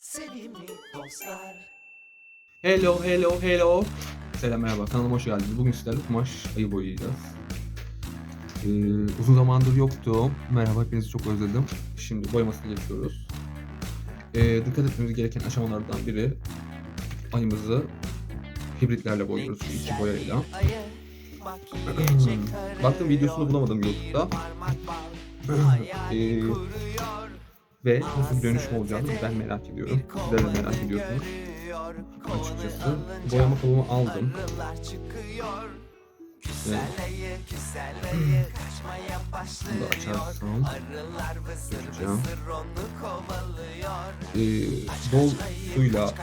Sevimli dostlar. Hello, hello, hello. Selam merhaba, kanalıma hoş geldiniz. Bugün sizlerle kumaş ayı boyayacağız. Ee, uzun zamandır yoktu. Merhaba, hepinizi çok özledim. Şimdi boyamasına geçiyoruz. Ee, dikkat etmemiz gereken aşamalardan biri ayımızı hibritlerle boyuyoruz iki boyayla. Baktım videosunu bulamadım YouTube'da. Ee, ve nasıl bir dönüşüm olacağını ben merak ediyorum. Sizler de merak ediyorsunuz. Açıkçası boyama kolumu aldım. Ve bunu da açarsam dökeceğim. Ee, bol suyla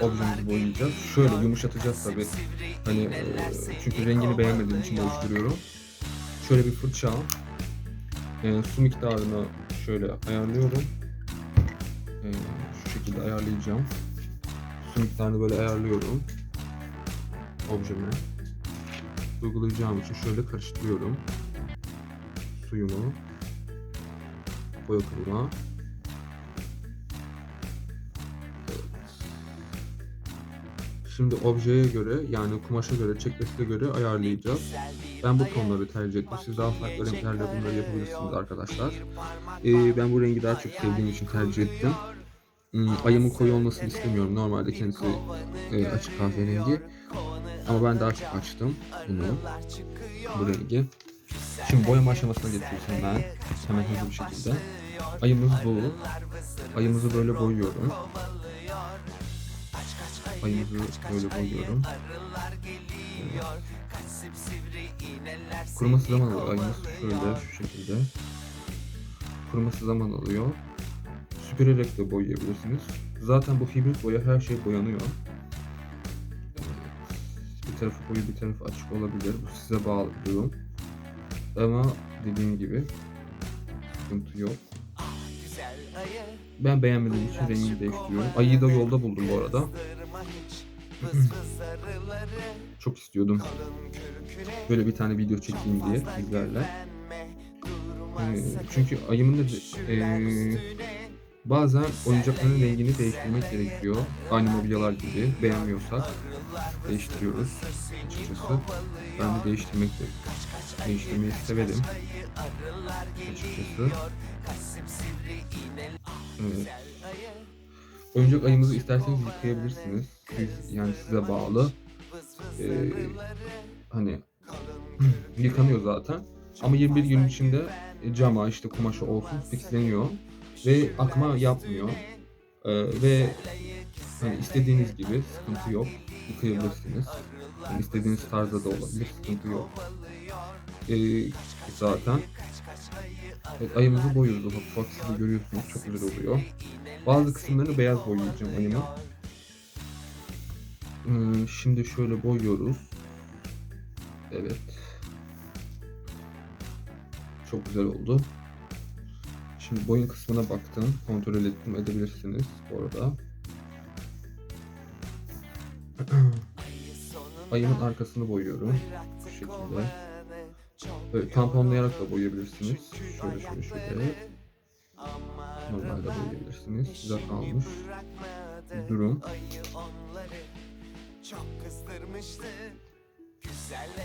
objemizi boyayacağız. Şöyle yumuşatacağız tabii. Hani e, çünkü rengini beğenmediğim için oluşturuyorum. Şöyle bir fırça e, su miktarını şöyle ayarlıyorum. E, şu şekilde ayarlayacağım. Su miktarını böyle ayarlıyorum. Objeme. Uygulayacağım için şöyle karıştırıyorum. Suyumu. Boya kabına. Şimdi objeye göre yani kumaşa göre, checklist'e göre ayarlayacağız. Ben bu tonları tercih ettim. Siz daha farklı renklerle bunları yapabilirsiniz arkadaşlar. Ee, ben bu rengi daha çok sevdiğim için tercih ettim. Hmm, ayımın koyu olmasını istemiyorum. Normalde kendisi e, açık kahverengi. Ama ben daha çok açtım bunu. Bu rengi. Şimdi boyama aşamasına geçiyorsun ben. Hemen hızlı bir şekilde. Ayımız bu. Ayımızı böyle boyuyorum. Ayımızı böyle boyuyorum. Evet. Kuruması zaman alıyor. Ayımız şöyle şu şekilde. Kuruması zaman alıyor. Süpürerek de boyayabilirsiniz. Zaten bu hibrit boya her şey boyanıyor. Bir tarafı koyu bir tarafı açık olabilir. Bu size bağlı bir durum. Ama dediğim gibi sıkıntı yok. Ben beğenmediğim için rengini değiştiriyorum. Ayıyı da yolda buldum bu arada. Çok istiyordum. Böyle bir tane video çekeyim diye sizlerle. Ee, çünkü ayımın da ee, bazen oyuncakların rengini değiştirmek gerekiyor. Aynı mobilyalar gibi beğenmiyorsak değiştiriyoruz açıkçası. Ben de değiştirmek de değiştirmeyi severim açıkçası. Evet. Oyuncak ayımızı isterseniz yıkayabilirsiniz. Siz, yani size bağlı. Ee, hani yıkanıyor zaten. Ama 21 gün içinde cama işte kumaşı olsun fixleniyor ve akma yapmıyor. Ee, ve hani istediğiniz gibi sıkıntı yok. Yıkayabilirsiniz. Yani istediğiniz tarzda da olabilir. Sıkıntı yok. Ee, zaten Evet, ayımızı boyuyoruz ufak ufak siz de görüyorsunuz çok güzel oluyor. Bazı kısımlarını beyaz boyayacağım ayımı. Hmm, şimdi şöyle boyuyoruz. Evet. Çok güzel oldu. Şimdi boyun kısmına baktım. Kontrol ettim. Edebilirsiniz bu arada. Ayımın arkasını boyuyorum. Bu şekilde. Böyle tamponlayarak da boyayabilirsiniz. Şöyle şöyle şöyle. Normalde boyayabilirsiniz. Size kalmış. Durum.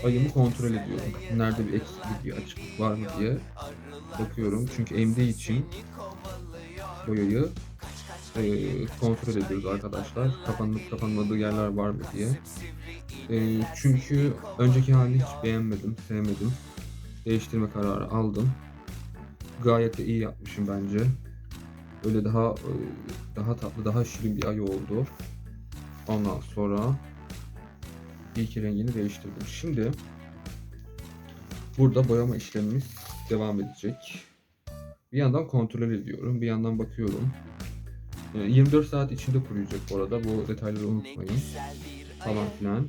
Ayımı kontrol ediyorum. Nerede bir eksiklik, bir açıklık var mı diye bakıyorum. Çünkü emdiği için boyayı e, kontrol ediyoruz arkadaşlar. Kapanıp kapanmadığı yerler var mı diye. E, çünkü önceki halini hiç beğenmedim, sevmedim. Değiştirme kararı aldım. Gayet de iyi yapmışım bence. Öyle daha e, daha tatlı, daha şirin bir ay oldu. Ondan sonra iyi ki rengini değiştirdim. Şimdi burada boyama işlemimiz devam edecek. Bir yandan kontrol ediyorum, bir yandan bakıyorum. E, 24 saat içinde kuruyacak bu arada. Bu detayları unutmayın. Falan filan.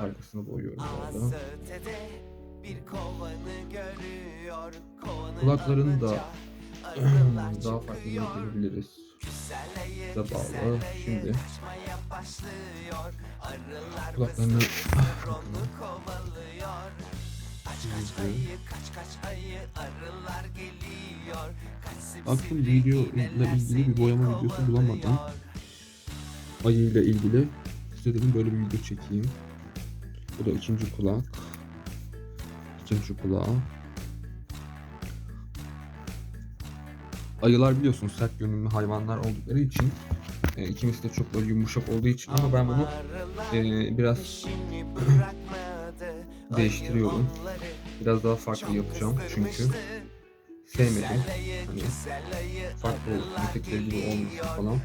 Ar- arkasını boyuyorum bu arada. Kulaklarını da daha farklı yapabiliriz. Da bağlı. Şimdi kulaklarını Baktım video ile ilgili bir boyama videosu bulamadım. Ayı ile ilgili. Dedim böyle bir video çekeyim. Bu da ikinci kulak. İkinci kulağı. Ayılar biliyorsunuz sert görünümlü hayvanlar oldukları için e, ikimisi de çok böyle yumuşak olduğu için ama ben bunu e, biraz değiştiriyorum. Biraz daha farklı yapacağım çünkü sevmedim. Hani farklı ötekileri gibi olmasın falan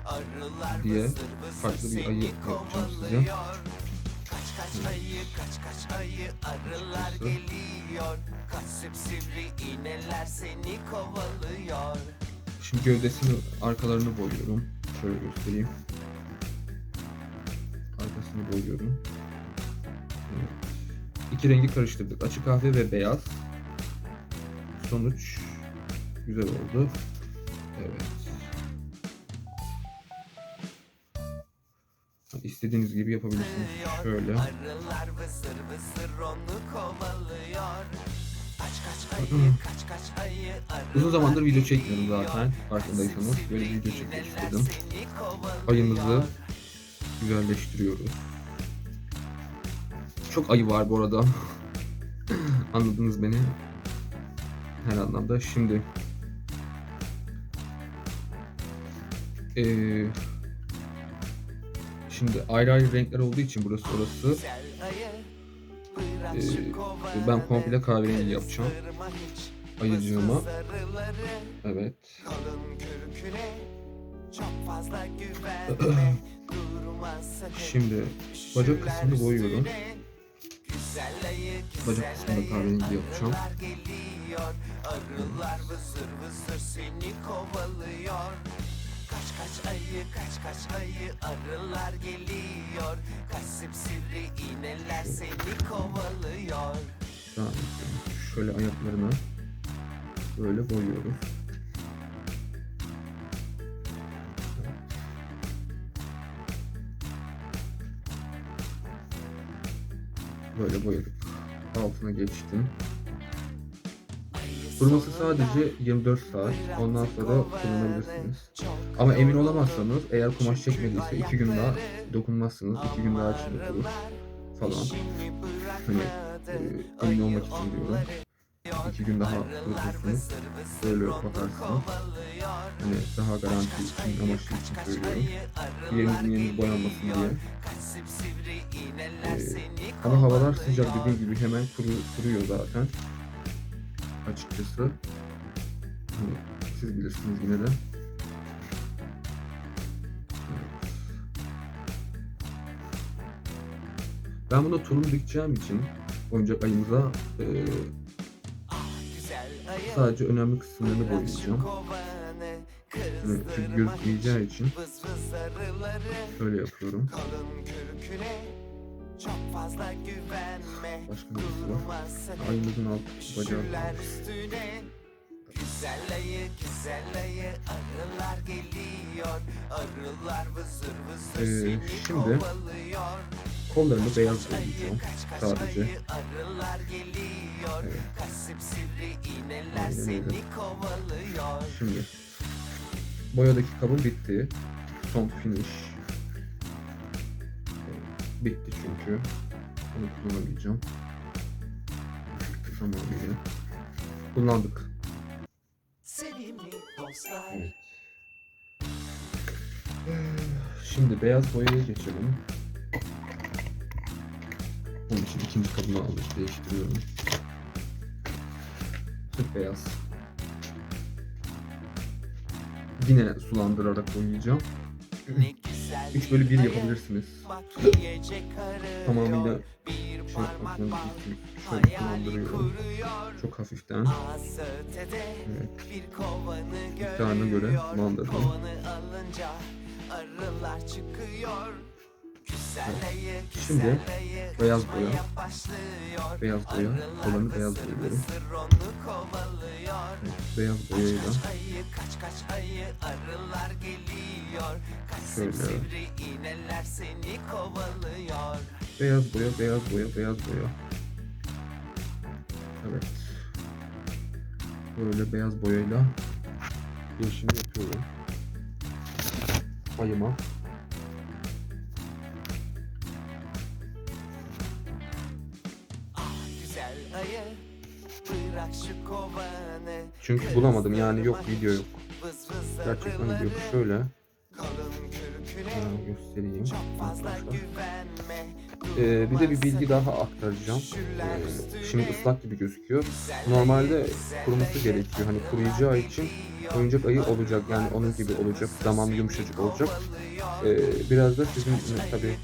diye farklı bir ayı yapacağım size. Şimdi gövdesini, arkalarını boyuyorum. Şöyle göstereyim. Arkasını boyuyorum. Evet. İki rengi karıştırdık. Açık kahve ve beyaz. Sonuç güzel oldu. Evet. İstediğiniz gibi yapabilirsiniz. Şöyle. Uzun zamandır video çekmiyorum zaten. Farkındaysanız. Böyle video çekmek istedim. Ayımızı güzelleştiriyoruz. Çok ayı var bu arada. Anladınız beni. Her anlamda. Şimdi Ee, şimdi ayrı ayrı renkler olduğu için burası orası. Ee, ben komple kahverengi yapacağım. Ayıcığıma. Evet. Şimdi bacak kısmını boyuyorum. Bacak kısmını kahverengi yapacağım. arılar Kaç ayı, kaç kaç ayı, arılar geliyor. Kaç sivri iğneler seni kovalıyor. Ediyorum. Şöyle ayaklarını böyle boyuyoruz. Böyle boyadık. Altına geçtim. Durması sadece 24 saat. Ondan sonra kullanabilirsiniz. Ama emin olamazsanız eğer kumaş çekmediyse 2 gün daha dokunmazsınız. 2 gün daha içinde durur falan. Hani e, emin olmak için diyorum. 2 gün daha kurutursunuz. Böyle bakarsınız. Hani daha garanti için amaçlı için söylüyorum. Yerinizin yeriniz boyanmasın diye. Ee, ama havalar sıcak dediğim gibi hemen kuru, kuruyor zaten. Açıkçası. Siz bilirsiniz yine de. Evet. Ben buna tulum dikeceğim için oyuncak ayımıza e, sadece önemli kısımlarını boyayacağım. Hani çünkü gözükmeyeceği için şöyle yapıyorum. Çok fazla güvenme. Başka var. Durmasın Ayımızın alt. Şükürler üstüne Güzel ayı, güzel ayı, arılar geliyor. Arılar vızır vızır Ee, seni şimdi kovalıyor. Kollarını beyaz Kaç ayı, boyayacağım sadece. ayı, arılar geliyor. Evet. Kaç sivri iğneler Aynen öyle. seni kovalıyor. Şimdi boyadaki kabım bitti. Son finish. Bitti çünkü. Onu kullanamayacağım. Tamamıyla. Kullandık. Sevimli dostlar. Evet. Şimdi beyaz boyaya geçelim. Onun için ikinci kabını alıp değiştiriyorum. Sırf beyaz. Yine sulandırarak boyayacağım. Ne güzel 3 bölü 1 ayı, yapabilirsiniz. Tamamıyla şey bal şöyle kuruyor. Çok hafiften. Evet. İktidarına göre alınca arılar çıkıyor. Şimdi beyaz boya. Beyaz boya. Kollarını beyaz onu kovalıyor. Evet, Beyaz boyayla Şöyle. beyaz boya, beyaz boya, beyaz boya. Evet. Böyle beyaz boyayla girişimi yapıyorum. Ayıma. Çünkü bulamadım yani yok video yok. Gerçekten yok. Şöyle e, göstereyim arkadaşlar. Ee, bir de bir bilgi daha aktaracağım. Ee, şimdi ıslak gibi gözüküyor. Normalde kuruması gerekiyor. Hani kuruyacağı için oyuncak ayı olacak. Yani onun gibi olacak. Zamanlı yumuşacık olacak. Ee, biraz da sizin e, tabi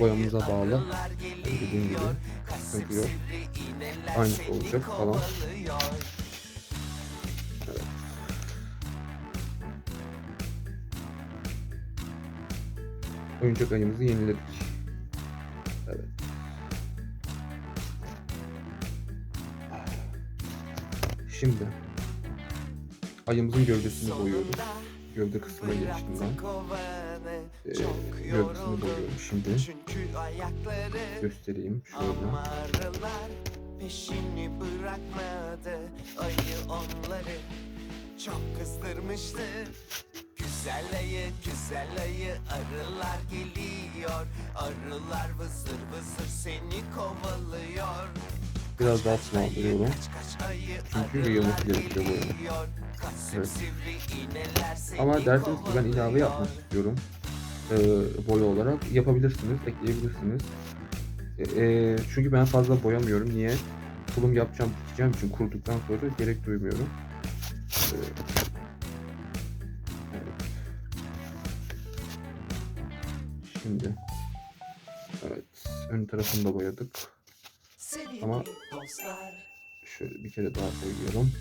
boyamıza bağlı. Hani dediğim gibi sıkıntı yok. Aynısı olacak falan. Oyuncak ayımızı yeniledik. Evet. Şimdi ayımızın gövdesini boyuyoruz. Gövde kısmına geçtim ben. Ee, gövdesini boyuyorum şimdi. Göstereyim şöyle. Peşini bırakmadı Ayı onları çok kızdırmıştı Güzel ayı, güzel ayı arılar geliyor Arılar vızır vızır seni kovalıyor Biraz daha ayı Çünkü yayılması gerekiyor bu Evet. Ama derseniz ki ben ilave yapmak istiyorum. Ee, boya olarak yapabilirsiniz, ekleyebilirsiniz. Ee, çünkü ben fazla boyamıyorum. Niye? Tulum yapacağım, dikeceğim için kuruduktan sonra gerek duymuyorum. Ee, Şimdi Evet, ön tarafını da boyadık. Ama- Şöyle bir kere daha boyayalım.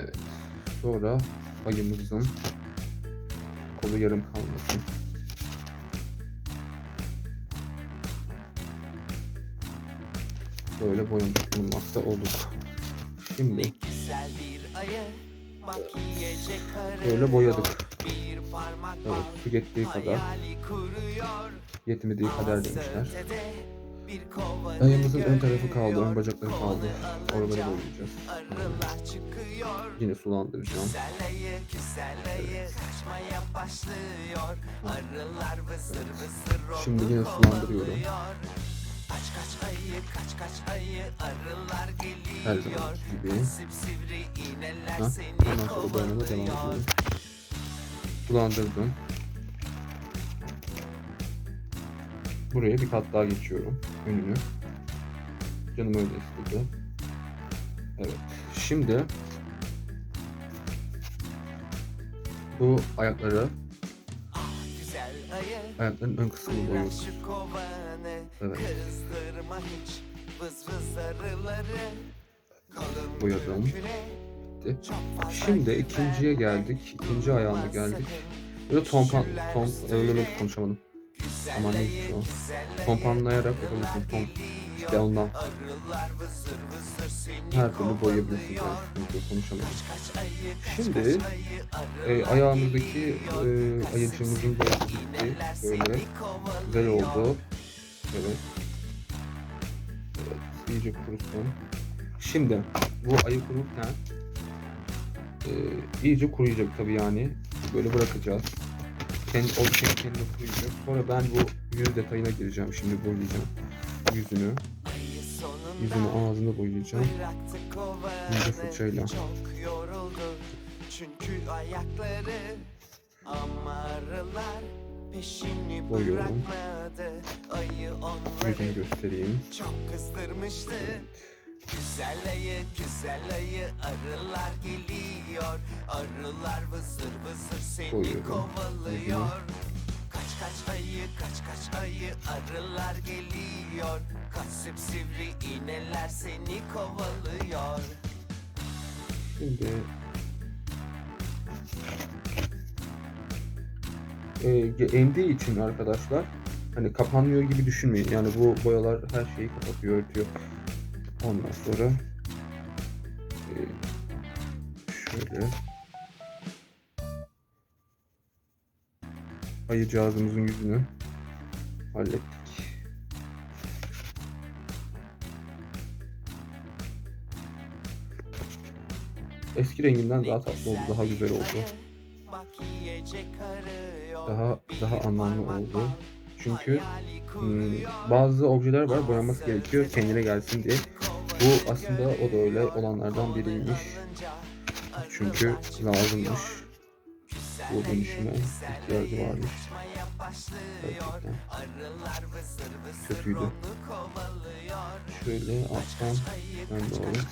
Evet. Sonra ayımızın kolu yarım kalmasın. Böyle boyamış bulunmakta olduk. Şimdi Güzel bir ayı böyle boyadık. Evet, su yettiği kadar, yetmediği kadar demişler. Ötede bir kovanı Ayımızın ön tarafı kaldı, ön bacakları kaldı. Oraları boyayacağız. Yine sulandıracağım. Onu Şimdi yine sulandırıyorum. Kaç ayı, kaç kaç ayı arılar geliyor. Kasıp sivri iğneler Ha, seni kovalıyor ediyorum. Sulandırdım. Buraya bir kat daha geçiyorum. Önünü. Canım öyle istedi. Evet. Şimdi bu ayakları, ayakların ön şu kovanı Evet. Boyadım. Şimdi ikinciye geldik. İkinci ayağına geldik. Böyle tompan, tom, öyle konuşamadım. Aman ne şu Tompanlayarak yapabilirsin. Tom. İşte ondan. Her türlü boyayabilirsiniz. Yani. Kaç Şimdi, E, ayağımızdaki e, ayıcımızın boyası. İğneler Böyle güzel oldu. Evet. Evet, iyice kurusun. Şimdi bu ayı kururken e, iyice kuruyacak tabii yani. Böyle bırakacağız. Kendi, o kendi kuruyacak. Sonra ben bu yüz detayına gireceğim. Şimdi boyayacağım yüzünü. Yüzünü ağzını boyayacağım. Kovanı fırçayla. Çünkü ayakları Ama arılar Peşini Boyuyorum. bırakmadı Ayı onları Yüzünü göstereyim. çok kızdırmıştı Güzel ayı, güzel ayı Arılar geliyor Arılar vızır vızır seni Boyuyorum. kovalıyor Kaç kaç ayı, kaç kaç ayı Arılar geliyor Kasıp sivri iğneler seni kovalıyor Şimdi e, emdiği için arkadaşlar hani kapanmıyor gibi düşünmeyin. Yani bu boyalar her şeyi kapatıyor, örtüyor. Ondan sonra e, şöyle ayı cihazımızın yüzünü hallettik. Eski renginden daha tatlı oldu, daha güzel oldu. Daha daha anlamlı oldu. Çünkü hmm, bazı objeler var boyaması gerekiyor kendine gelsin diye. Bu aslında o da öyle olanlardan biriymiş. Çünkü lazımmış. Bu dönüşüme ihtiyacı varmış. Gerçekten. Kötüydü. Şöyle alttan ben doğru.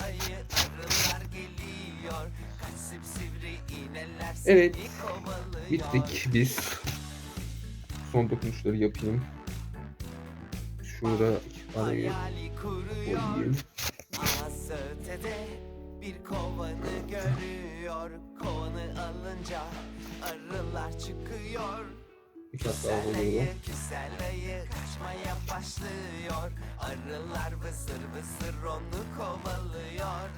Evet. Bittik biz. Son dokunuşları yapayım. Şurada arayı koyayım. Bir kovanı görüyor Kovanı alınca arılar çıkıyor. Bir kat daha Küsel koyuyorum. ayı, küsel ayı kaçmaya başlıyor. Arılar vızır vızır onu kovalıyor.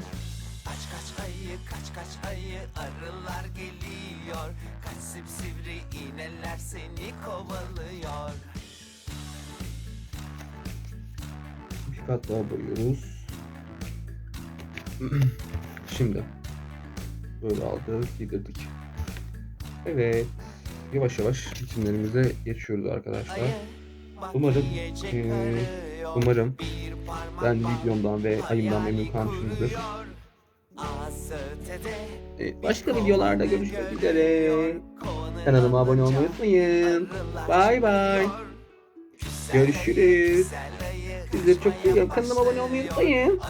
Kaç kaç ayı, kaç kaç ayı arılar geliyor. Kaç sivri iğneler seni kovalıyor. Bir kat daha boyuyoruz. Şimdi böyle aldık, giydirdik. Evet. Yavaş yavaş biçimlerimize geçiyoruz arkadaşlar. Umarım, Umarım ben videomdan ve ayımdan memnun kalmışsınızdır. Evet, başka videolarda görüşmek üzere. Kanalıma abone olmayı unutmayın. Bay bay. Görüşürüz. Sizleri çok seviyorum. Kanalıma abone olmayı unutmayın.